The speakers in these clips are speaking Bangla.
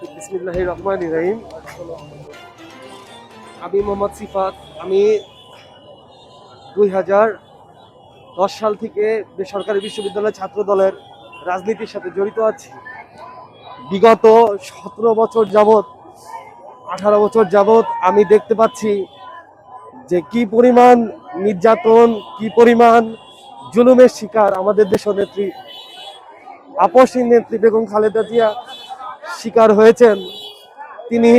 বিসমিল্লাহ রহমান রহিম আমি মোহাম্মদ সিফাত। আমি দুই হাজার দশ সাল থেকে বেসরকারি বিশ্ববিদ্যালয় ছাত্র দলের রাজনীতির সাথে জড়িত আছি। বিগত সতেরো বছর যাবৎ, আঠারো বছর যাবৎ আমি দেখতে পাচ্ছি যে কি পরিমাণ নির্যাতন, কি পরিমাণ জুলুমের শিকার আমাদের দেশনেত্রী আপসী নেত্রী বেগম খালেদা জিয়া শিকার হয়েছেন। তিনি,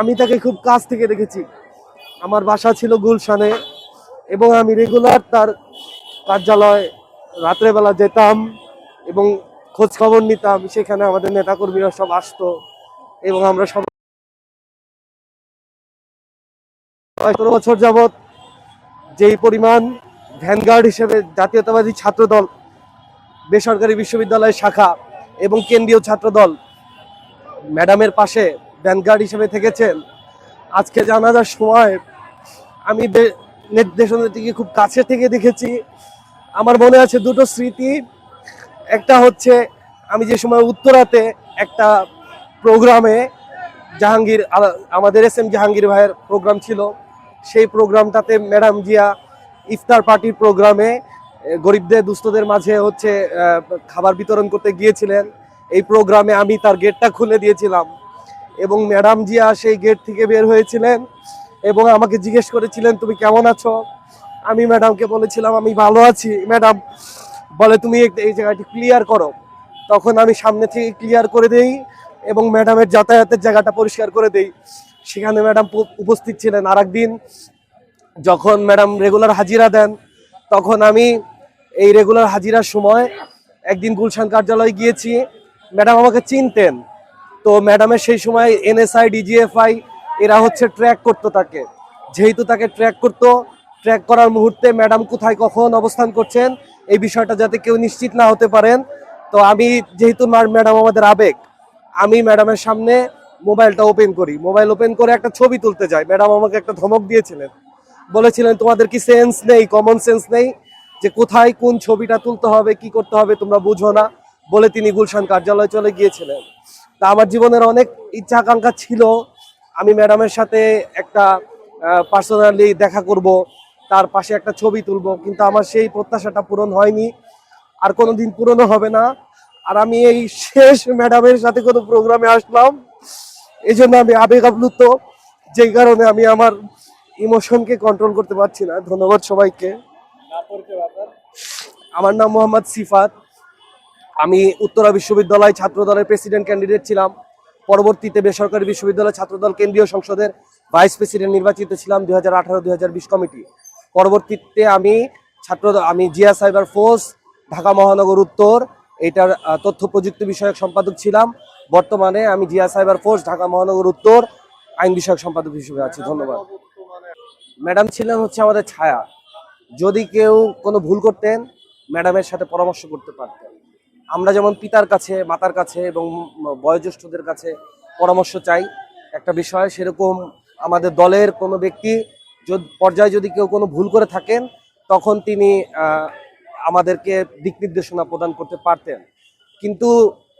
আমি তাকে খুব কাছ থেকে দেখেছি। আমার বাসা ছিল গুলশানে এবং আমি রেগুলার তার কার্যালয় রাত্রেবেলা যেতাম এবং খোঁজ খবর নিতাম। সেখানে আমাদের নেতাকর্মীরা সব আসতো এবং আমরা সব সতেরো বছর যাবৎ যেই পরিমাণ ভ্যানগার্ড হিসেবে জাতীয়তাবাদী ছাত্রদল বেসরকারি বিশ্ববিদ্যালয় শাখা এবং কেন্দ্রীয় ছাত্রদল ম্যাডামের পাশে ভ্যানগার্ড হিসেবে থেকেছেন। আজকে জানাজার সময় আমি নির্দেশনাটিকে খুব কাছে থেকে দেখেছি। আমার মনে আছে দুটো স্মৃতি। একটা হচ্ছে আমি যে সময় উত্তরাতে একটা প্রোগ্রামে জাহাঙ্গীর, আমাদের এস এম জাহাঙ্গীর ভাইয়ের প্রোগ্রাম ছিল। সেই প্রোগ্রামটাতে ম্যাডাম জিয়া ইফতার পার্টির প্রোগ্রামে গরিবদের, দুস্থদের মাঝে হচ্ছে খাবার বিতরণ করতে গিয়েছিলেন। এই প্রোগ্রামে আমি তার গেটটা খুলে দিয়েছিলাম। এবং ম্যাডাম জিয়া সেই গেট থেকে বের হয়েছিলেন এবং আমাকে জিজ্ঞেস করেছিলেন, তুমি কেমন আছো? আমি ম্যাডামকে বলেছিলাম, আমি ভালো আছি। ম্যাডাম বলে, তুমি এই জায়গাটি ক্লিয়ার করো। তখন আমি সামনে থেকে ক্লিয়ার করে দেই এবং ম্যাডামের যাতায়াতের জায়গাটা পরিষ্কার করে দেই। সেখানে ম্যাডাম উপস্থিত ছিলেন আর যখন ম্যাডাম রেগুলার হাজিরা দেন, তখন আমি এই রেগুলার হাজিরার সময় একদিন গুলশান কার্যালয়ে গিয়েছি। ম্যাডাম আমাকে চিনতেন। তো ম্যাডামের সেই সময় এনএসআই ডিজিএফআই এরা হচ্ছে ট্র্যাক করতো তাকে। যেহেতু তাকে ট্র্যাক করতো ট্র্যাক করার মুহূর্তে ম্যাডাম কোথায় কখন অবস্থান করছেন, এই বিষয়টা যাতে কেউ নিশ্চিত না হতে পারেন। তো আমি যেহেতু ম্যাডাম আমাদের আবেগ, আমি ম্যাডামের সামনে মোবাইলটা ওপেন করি। মোবাইল ওপেন করে একটা ছবি তুলতে যাই। ম্যাডাম আমাকে একটা ধমক দিয়েছিলেন। বলেছিলেন, তোমাদের কি সেন্স নেই? কমন সেন্স নেই? যে কোথায় কোন ছবিটা তুলতে হবে, কি করতে হবে তোমরা বুঝো না, বলে তিনি গুলশান কার্যালয়ে চলে গিয়েছিলেন। তা আমার জীবনের অনেক ইচ্ছা আকাঙ্ক্ষা ছিল। আমি ম্যাডামের সাথে একটা পার্সোনালি দেখা করব, তার পাশে একটা ছবি তুলব, কিন্তু আমার সেই প্রত্যাশাটা পূরণ হয়নি। আর কোনো দিন পূরণও হবে না। আর আমি এই শেষ ম্যাডামের সাথে কোনো প্রোগ্রামে আসলাম। এই জন্য আমি আবেগ আপ্লুত, যেই কারণে আমি আমার ইমোশনকে কন্ট্রোল করতে পারছি না। ধন্যবাদ সবাইকে। আমার নাম মোহাম্মদ সিফাত। আমি উত্তরা বিশ্ববিদ্যালয় ছাত্র দলের প্রেসিডেন্ট ক্যান্ডিডেট ছিলাম। পরবর্তীতে বেসরকারি বিশ্ববিদ্যালয় ছাত্রদল কেন্দ্রীয় সংসদের ভাইস প্রেসিডেন্ট নির্বাচিত ছিলাম দুই হাজার আঠারো দুই কমিটি। পরবর্তীতে আমি ছাত্র, আমি জিয়া সাইবার ফোর্স, ঢাকা মহানগর উত্তর, এটার তথ্য প্রযুক্তি বিষয়ক সম্পাদক ছিলাম। বর্তমানে আমি জিয়া সাইবার ফোর্স, ঢাকা মহানগর উত্তর, আইন বিষয়ক সম্পাদক হিসেবে আছি। ধন্যবাদ। ম্যাডাম ছিলেন হচ্ছে আমাদের ছায়া। যদি কেউ কোনো ভুল করতেন, ম্যাডামের সাথে পরামর্শ করতে পারতেন। আমরা যেমন পিতার কাছে, মাতার কাছে এবং বয়োজ্যেষ্ঠদের কাছে পরামর্শ চাই, একটা বিষয় সেরকম আমাদের দলের কোনো ব্যক্তি পর্যায়ে যদি কেউ কোনো ভুল করে থাকেন, তখন তিনি আমাদেরকে দিক নির্দেশনা প্রদান করতে পারতেন। কিন্তু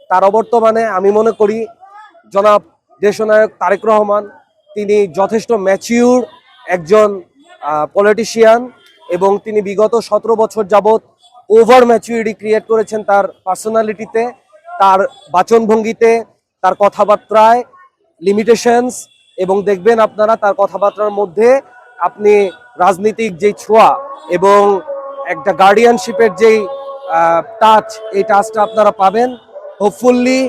তার অবর্তমানে আমি মনে করি, জনাব দেশনায়ক তারেক রহমান, তিনি যথেষ্ট ম্যাচিউর একজন পলিটিশিয়ান এবং তিনি বিগত সতেরো বছর যাবৎ ওভার ম্যাচুরিটি ক্রিয়েট করেছেন তার পার্সোনালিটিতে তার বাচনভঙ্গিতে, তার কথাবার্তায় লিমিটেশনস এবং দেখবেন আপনারা তার কথাবার্তার মধ্যে আপনি রাজনীতিক যেই ছোঁয়া এবং একটা গার্ডিয়ানশিপের যেই টাচ এই টাচটা আপনারা পাবেন। হোপফুল্লি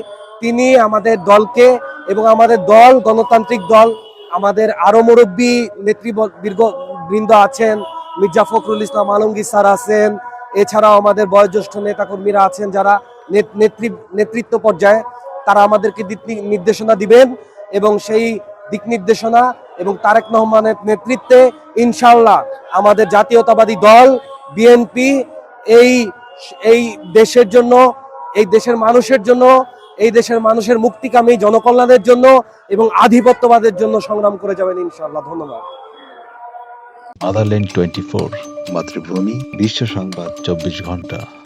তিনি আমাদের দলকে এবং আমাদের দল, গণতান্ত্রিক দল, আমাদের আরও মুরব্বী নেতৃবৃন্দ বৃন্দ আছেন মির্জা ফখরুল ইসলাম আলমগীর স্যার আছেন। এছাড়াও আমাদের বয়োজ্যেষ্ঠ নেতাকর্মীরা আছেন যারা নেত- নেতৃ নেতৃত্ব পর্যায়ে। তারা আমাদেরকে দিক নির্দেশনা দিবেন এবং সেই দিক নির্দেশনা এবং তারেক রহমানের নেতৃত্বে ইনশাল্লাহ আমাদের জাতীয়তাবাদী দল, বিএনপি এই এই দেশের জন্য, এই দেশের মানুষের জন্য, এই দেশের মানুষের মুক্তিকামী জনকল্যাণের জন্য এবং আধিপত্যবাদের জন্য সংগ্রাম করে যাবেন ইনশাল্লাহ ধন্যবাদ। আদারল্যান্ড টোয়েন্টি ফোর মাতৃভূমি বিশ্ব সংবাদ চব্বিশ ঘণ্টা।